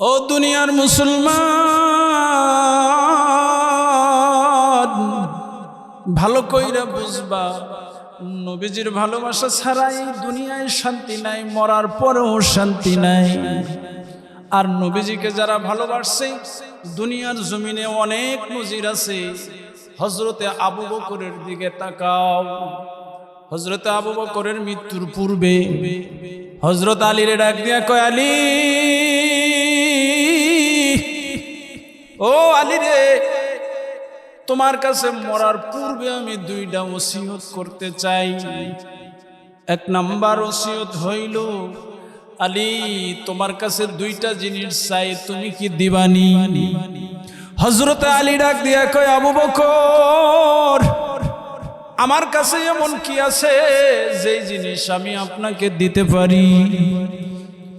ও দুনিয়ার মুসলমান, ভালো কইরা বুঝবা, নবীজির ভালোবাসা ছাড়াই দুনিয়ায় শান্তি নাই, মরার পরেও শান্তি নাই। আর নবীজিকে যারা ভালোবাসছে, দুনিয়ার জমিনে অনেক নজির আছে। হজরতে আবু বকরের দিকে তাকাও। হজরতে আবু বকরের মৃত্যুর পূর্বে হজরত আলীর ডাক দিয়া কয়, আলী ও আলী রে, তোমার কাছে মরার পূর্বে আমি দুইটা ওসিয়ত করতে চাই। এক নাম্বার ওসিয়ত হইল, আলী, তোমার কাছে দুইটা জিনিস চাই, তুমি কি দিবানি? হজরত আলী ডাক দিয়া কয়, আবু বকর, আমার কাছে এমন কি আছে যেই জিনিস আমি আপনাকে দিতে পারি?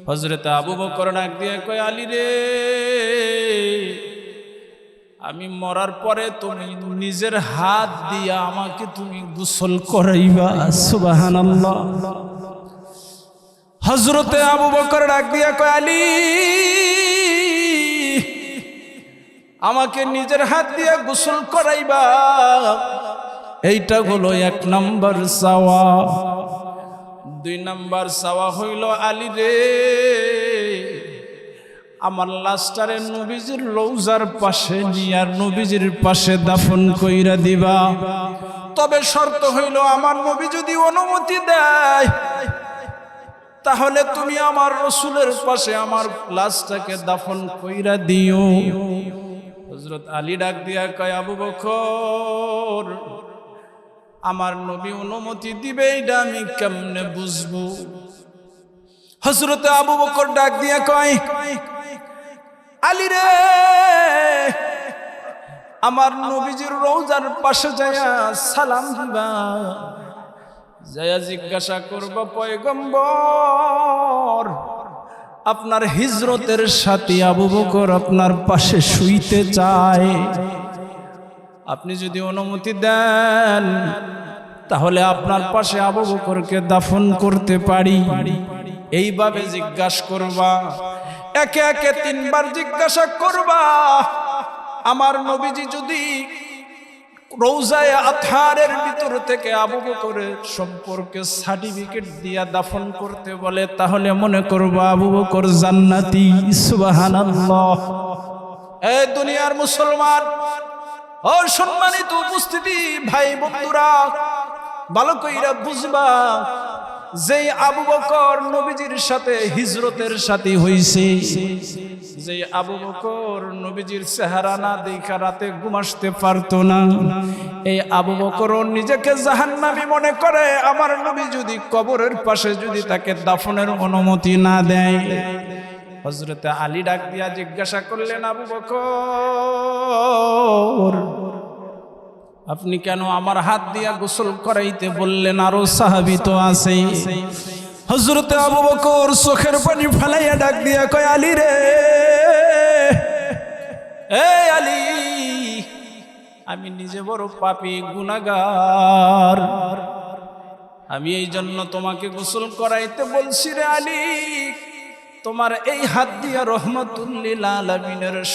হজরত আবু বকর ডাক দিয়ে কয়, আলী রে আমি মরার পরে তুমি নিজের হাত দিয়া আমাকে তুমি গোসল করাইবা সুবাহান হজরতে আবু বকর ডাক দিয়া কয় আমাকে নিজের হাত দিয়া গোসল করাইবা। এইটা হলো এক নাম্বার চাওয়া দুই নাম্বার চাওয়া হইল, আলী রে আমার লাস্টারে নবীজির রৌজার পাশে নিয়ার নবীজির পাশে দাফন কইরা দিবা। তবে শর্ত হইল, আমার নবী যদি অনুমতি দেয়, তাহলে তুমি আমার রসুলের পাশে আমার লাশটাকে দাফন কইরা দিও। হজরত আলী ডাক দিয়া কয়, আবু বকর, আমার নবী অনুমতি দিবে, এটা আমি কেমনে বুঝব? হজরত আবু বকর ডাক দিয়া কয় আলী রে। আমার নবীজির রৌজার পাশে যায়া সালাম দিবা। যায়া জিজ্ঞাসা করবা, পয়গম্বর, আপনার হিজরতের সাথে আবু বকর আপনার পাশে শুইতে চায়। আপনি যদি অনুমতি দেন, তাহলে আপনার পাশে আবু বকরকে দাফন করতে পারি। এইভাবে জিজ্ঞাসা করবা। একে একে তিনবার জিজ্ঞাসা করবা, আমার নবীজি যদি রৌজায় আথারের ভিতর থেকে আবু বকরের সম্পর্কে সার্টিফিকেট দিয়া দাফন করতে বলে, তাহলে মনে করব আবু বকর জান্নাতি, সুবহানাল্লাহ। এ দুনিয়ার মুসলমান, ও সম্মানিত উপস্থিতি, ভাই বন্ধুরা, ভালো কইরা বুঝবা যে আবু বকর নবীজির সাথে হিজরতের সাথে হইছে যে আবু বকর নবীজির চেহারা না দেখা রাতে ঘুমাসতে পারতো না। এই আবু বকর নিজেকে জাহান্নামী মনে করে, আমার নবী যদি কবরের পাশে যদি তাকে দাফনের অনুমতি না দেয়। হজরতে আলী ডাক দিয়া জিজ্ঞাসা করলেন, আবু বকর আপনি কেন আমার হাত দিয়া গোসল করাইতে বললেন? আরও সাহাবি তো আছে হজরতে আবু বকর চোখের পানি ফেলাইয়া ডাক দিয়া কয়, আলী রে, এ আলী, আমি নিজে বড় পাপি, গুনাগার। আমি এই জন্য তোমাকে গোসল করাইতে বলছি রে আলী। তোমার এই হাত দিয়া রহমতুল্লিল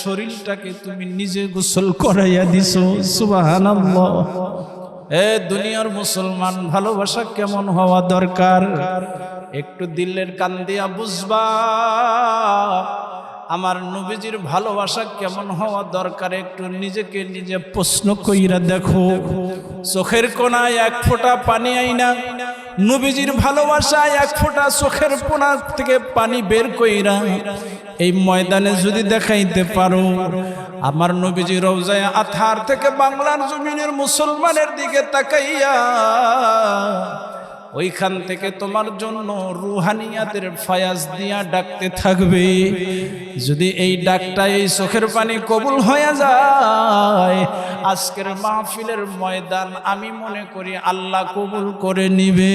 শরীরটাকে তুমি নিজে গোসল করাইয়া দিছো, সুবহানাল্লাহ। এ দুনিয়ার মুসলমান, ভালোবাসা কেমন হওয়া দরকার? একটু দিলের কান দিয়া বুঝবা। আমার নবীজির ভালোবাসা কেমন হওয়া দরকার একটু নিজেকে নিজে প্রশ্ন কইরা দেখো। চোখের কোনায় এক ফোঁটা পানি আইনা, নবীজির ভালোবাসায় এক ফোঁটা চোখের কোনা থেকে পানি বের কইরা এই ময়দানে যদি দেখাইতে পারো, আমার নবীজি রওজায় আথার থেকে বাংলার জমিনের মুসলমানের দিকে তাকাইয়া ওইখান থেকে তোমার জন্য রুহানিয়াতের ফায়াজ দিয়া ডাকতে থাকবে। যদি এই ডাকটা এই চোখের পানি কবুল হয়ে যায়, আজকের মাহফিলের ময়দান আমি মনে করি আল্লাহ কবুল করে নিবে।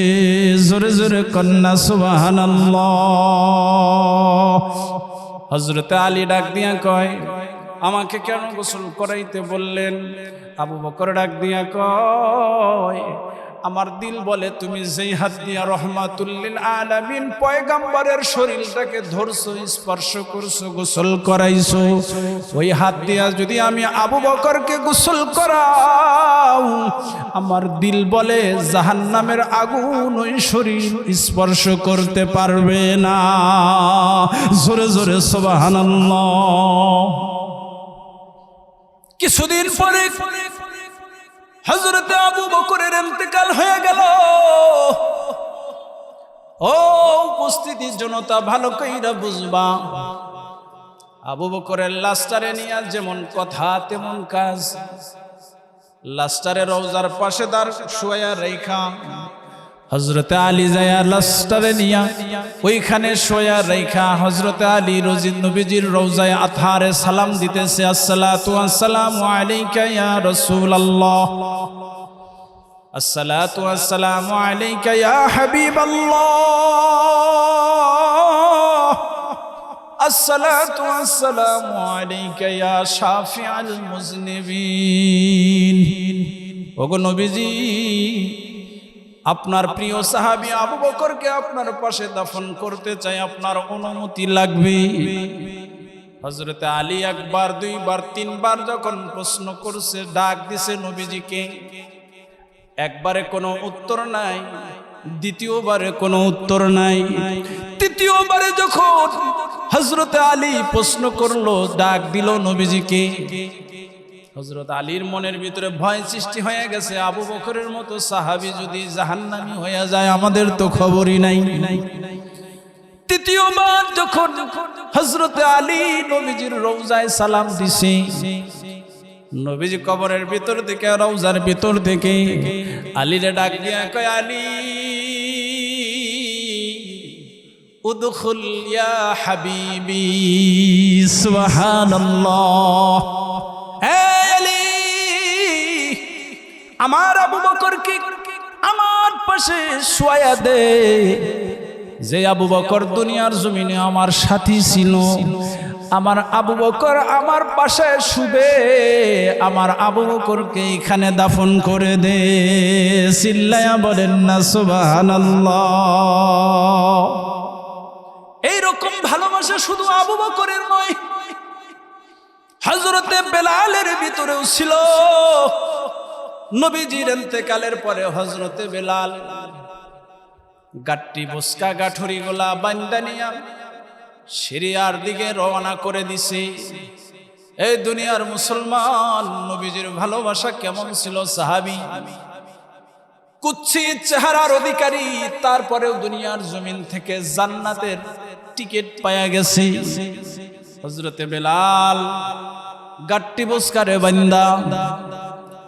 জোরে জোরে কন্যা সুবাহান হজরতে আলী ডাক দিয়া কয়, আমাকে কেন গোসল করাইতে বললেন? আবু বকর ডাক দিয়া কয় আমার দিল বলে, তুমি যেই হাত দিয়া রহমাতুল্লিল আলামিন পয়গাম্বরের শরীরটাকে ধরছো, স্পর্শ করছ, গোসল করাইছো, ওই হাত দিয়া যদি আমি আবু বকরকে গোসল করাও, আমার দিল বলে, জাহান্নামের আগুন ওই শরীর স্পর্শ করতে পারবে না। জোরে জোরে, সুবহানাল্লাহ। কিছুদিন পরে হজরতে আবু বকরের ইন্তেকাল হয়ে গেল। ও, উপস্থিতি জনতা ভালো কইরা বুঝবা। আবু বকরের লাস্টারে নিয়ে যেমন কথা, তেমন কাজ। লাস্টারে রওজার পাশে দাঁড় শুয়া রেখা হজরতে আলী জায়া লাস্টারে নিয়া, ওইখানে শোয়া রেখা হজরতে আলী রোজিদ নবীজির রওজায় আথারে সালাম দিতেছে, আসসালাতু আসসালামু আলাইকা ইয়া রাসূলুল্লাহ। আসসালাতু আসসালামু আলাইকা ইয়া হাবিবাল্লাহ। আসসালাতু আসসালামু আলাইকা ইয়া শাফিআল মুজনিবিন। ওগো নবীজি। আপনার প্রিয় সাহাবী আবু বকরকে আপনার পাশে দাফন করতে চাই, আপনার অনুমতি লাগবে। হজরতে আলী একবার, দুইবার, তিনবার যখন প্রশ্ন করছে, ডাক দিছে নবীজিকে। একবারে কোনো উত্তর নাই, দ্বিতীয়বারে কোনো উত্তর নাই। তৃতীয়বারে যখন হজরতে আলী প্রশ্ন করল, ডাক দিল নবীজিকে। হজরত আলীর মনের ভিতরে ভয় সৃষ্টি হয়ে গেছে। আবু বকরের মতো সাহাবি যদি জাহান্নামি হয়ে যায়, আমাদের তো খবরই নাই। তৃতীয়বার যখন হজরতে আলী নবীজির রৌজায় সালাম দিছে, নবীজি কবরের ভিতর থেকে রৌজার ভিতর থেকে আলীরে ডাক দিয়া কয়, আলী, উদখুল ইয়া হাবিবি, সুবহানাল্লাহ। আমার আবু বকরকে আমার পাশে শোয়া দে। যে আবু বকর দুনিয়ার জমিনে আমার সাথী ছিল, আমার আবু বকর আমার পাশে শুবে, আমার আবু বকরকে এখানে দাফন করে দে। চিল্লায়া বলেন না, সুবহানাল্লাহ। এইরকম ভালোবাসা শুধু আবু বকরের নয় হজরতে বেলালের ভিতরেও ছিল। নবীজির এন্তেকালের পরে হজরতে বেলাল। গাট্টি, বসকা, গাঠুরি গোলা বান্দানিয়া সিরিয়ার দিকে রওনা করে দিছে। এই দুনিয়ার মুসলমান নবীজির ভালোবাসা কেমন ছিল সাহাবি? কুচ্ছি চেহারার অধিকারী, তারপরেও দুনিয়ার জমিন থেকে জান্নাতের টিকিট পায়া গেছে। হজরতে বেলাল, গাট্টি বসকারে বান্দা,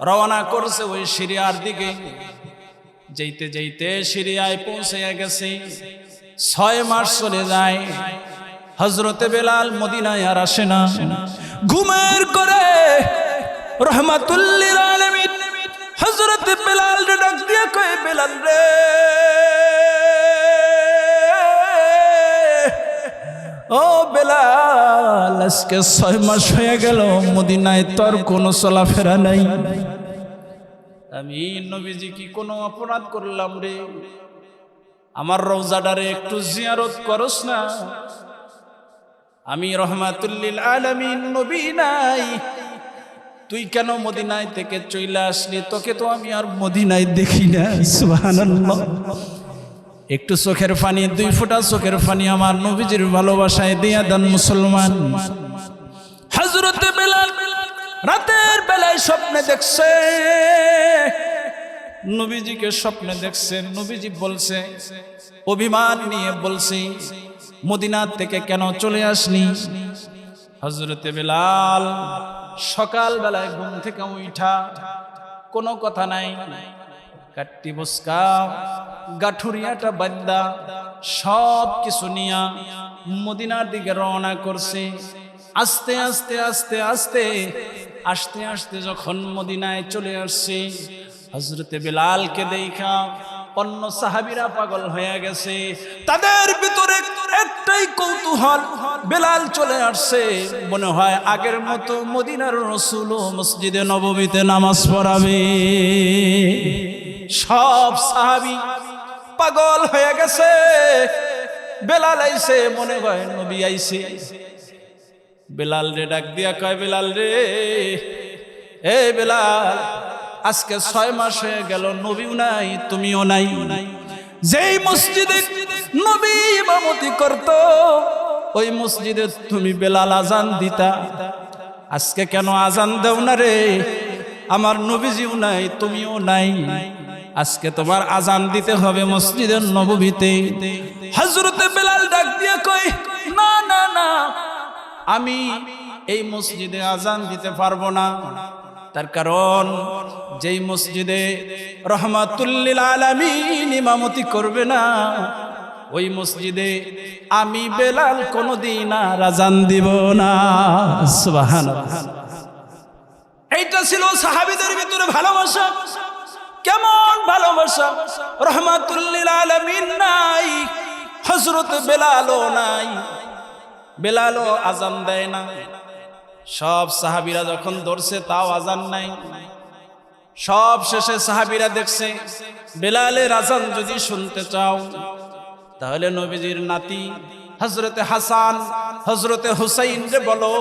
রওনা করছে ওই সিরিয়ার দিকে। যেতে যেতে সিরিয়ায় পৌঁছে গেছে, ছয় মাস চলে যায়। হজরতে বেলাল মদিনায় আর আসে না। ঘুমের করে রহমাতুল্লিল আলামিন হজরতে বেলাল ডাক দিয়া কয়, বেলাল রে! ও বেলাল, আজকে ছয় মাস হয়ে গেল, মদিনায় তোর কোনো চলাফেরা নাই। আমি নবীজি কি কোনো অপরাধ করলাম রে? আমার রওজাডারে একটু জিয়ারত করস না। আমি রহমাতুল্লিল আলামিন নবী নাই। তুই কেন মদিনায় থেকে চইলা আসলি? তোকে তো আমি আর মদিনায় দেখি না সুবহানাল্লাহ। একটু চোখের পানি, দুই ফোঁটা চোখের পানি আমার নবীজির ভালোবাসায় দিয়া দেন মুসলমান। হজরতে বেলাল রাতের বেলায় স্বপ্নে দেখছে। নবীজিকে স্বপ্নে দেখছে, নবীজি বলছে, অভিমান নিয়ে বলছে মদিনার থেকে কেন চলে আসনি? হজরতে বেলাল সকাল বেলায় ঘুম থেকে উঠা, কোনো কথা নাই। কাট্টি বসকা গাঠুরিয়াটা বান্দা, সব কিছু নিয়া মদিনার দিকে রওনা করছে। আস্তে আস্তে আস্তে আস্তে আস্তে আস্তে যখন মদিনায় চলে আসছে হজরতে বেলালকে দেখা অন্য সাহাবিরা পাগল হয়ে গেছে। তাদের ভিতরে একটাই কৌতূহল, বেলাল চলে আসছে। মনে হয় আগের মতো মদিনার রসুল মসজিদে নবমীতে নামাজ পড়াবে। সব সাহাবি পাগল হয়ে গেছে। বেলাল আইছে, মনে হয় নবী আইছে। বেলাল রে ডাক দিয়া কয়, বেলাল রে, এ বেলাল, আজকে ছয় মাস গেল, নবীও নাই, তুমিও নাই। যেই মসজিদে নবী ইমামতি করত, ওই মসজিদে তুমি বেলাল আজান দিতা। আজকে কেন আজান দেও না রে? আমার নবীজিও নাই, তুমিও নাই। আজকে তোমার আজান দিতে হবে মসজিদের নববীতে হজরতে বেলাল ডাক দিয়ে কই না না না, আমি এই মসজিদে আজান দিতে পারব না। তার কারণ, যেই মসজিদে রহমাতুল্লিল আলামিন ইমামতি করবে না, ওই মসজিদে আমি বেলাল কোনোদিন আর আজান দিব না। সুবহানাল্লাহ। এইটা ছিল সাহাবিদের ভিতরে ভালোবাসা। কেমন ভালোবাসা? রহমাতুল্লিল আলামিন নাই হজরত বেলালও নাই। বেলালও আজান দেয় না। সব সাহাবিরা যখন ধরছে, তাও আজান নাই। সব শেষে সাহাবিরা দেখছে, বেলালের আজান যদি শুনতে চাও, তাহলে নবীজির নাতি হজরতে হাসান হজরতে হুসাইন রে বলো।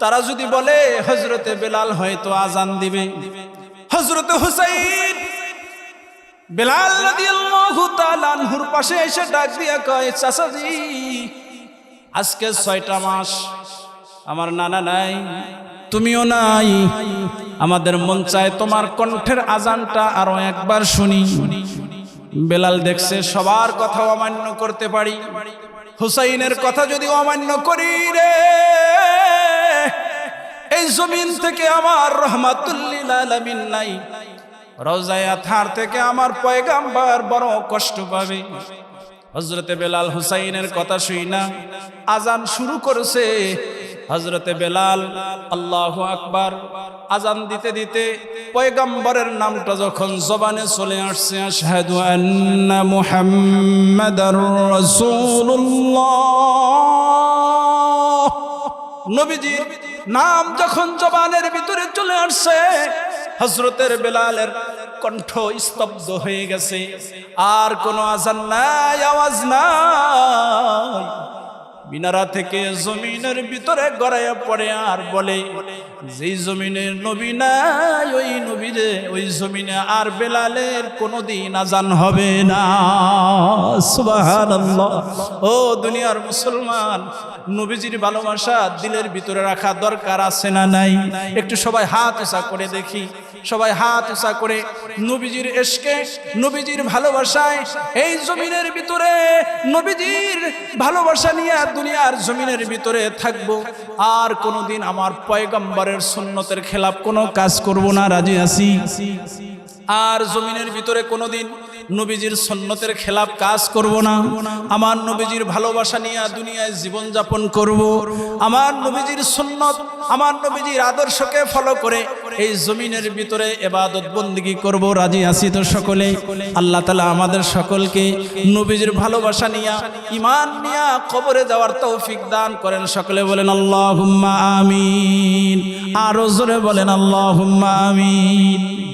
তারা যদি বলে হজরতে বেলাল হয়তো আজান দিবে। হজরতে হুসাইন বেলাল রাদিয়াল্লাহু পাশে এসে ডাক দিয়া কয়, চাচাজি, আজকে ছয়টা মাস, আমার নানা নাই, তুমিও নাই, আমাদের মন চায় তোমার কণ্ঠের আজানটা আরও একবার শুনি। বেলাল দেখছে সবার কথা অমান্য করতে পারি। হুসাইনের কথা যদি অমান্য করি রে এই জমিন থেকে আমার রহমাতুল্লিল আলামিন নাই। রোজায়া থার থেকে আমার পয়গাম্বার বড় কষ্ট পাবে। হজরতে বেলাল হুসাইনের কথা শুই না আজান শুরু করেছে। হজরতে বেলাল, আল্লাহ আকবার আজান দিতে দিতে পয়গাম্বরের নামটা যখন জবানে চলে আসছে, আশহাদু আন্না মুহাম্মাদার রাসূলুল্লাহ। নবীজির নাম যখন জবানের ভিতরে চলে আসছে হজরতের বেলালের কণ্ঠ স্তব্ধ হয়ে গেছে। আর কোনো আজান নাই, আওয়াজ নাই। মিনারা থেকে জমিনের ভিতরে গড়াইয়া পড়ে আর বলে, যেই জমিনের নবী নাই, ওই নবীরে, ওই জমিনে আর বেলালের কোনোদিন আজান হবে না। সুবহানাল্লাহ। ও দুনিয়ার মুসলমান, নবীজির ভালোবাসা দিলের ভিতরে রাখা দরকার আছে না নাই? একটু সবাই হাত উঁচা করে দেখি। সবাই হাত উঁচা করে নবীজির এসকে, নবীজির ভালোবাসায়, এই জমিনের ভিতরে নবীজির ভালোবাসা নিয়ে দুনিয়ার জমিনের ভিতরে থাকব। আর কোনোদিন আমার পয়গম্বরের সুন্নতের খেলাফ কোনো কাজ করব না, রাজি আসি আর জমিনের ভিতরে কোনোদিন নবীজির সন্ন্যতের খেলাপ কাজ করব না। আমার নবীজির ভালোবাসা নিয়ে দুনিয়ায় জীবন যাপন করব। আমার নবীজির সন্ন্যত, আমার নবীজির আদর্শকে ফলো করে এই জমিনের ভিতরে এবাদত বন্দিগি করব। রাজি আছি তো সকলে? আল্লাহ তালা আমাদের সকলকে নবীজির ভালোবাসা নিয়া ইমান নিয়া কবরে যাওয়ার তৌফিক দান করেন। সকলে বলেন আল্লাহ আমিন। আরও জোরে বলেন আল্লাহ আমিন।